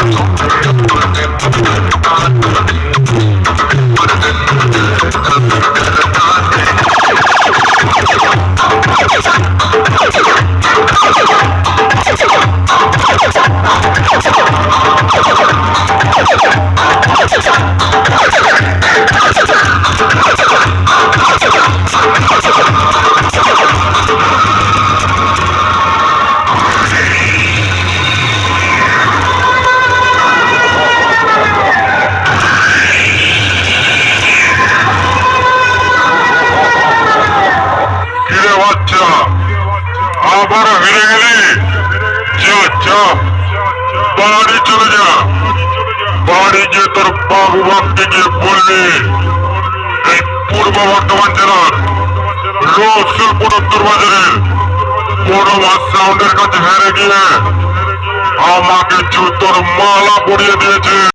음. বাচ্চা আবার হেরে গেলি। বাড়ি চলে যা। বাড়ি গিয়ে তোর বাবু বাপকে গিয়ে বলবি, এই পূর্ব বর্ধমান জেলার রসুলপুর উত্তর বাজারের বড় সাউন্ডের কাছে হেরে গিয়ে আমাকে জুতোর মালা পরিয়ে দিয়েছে।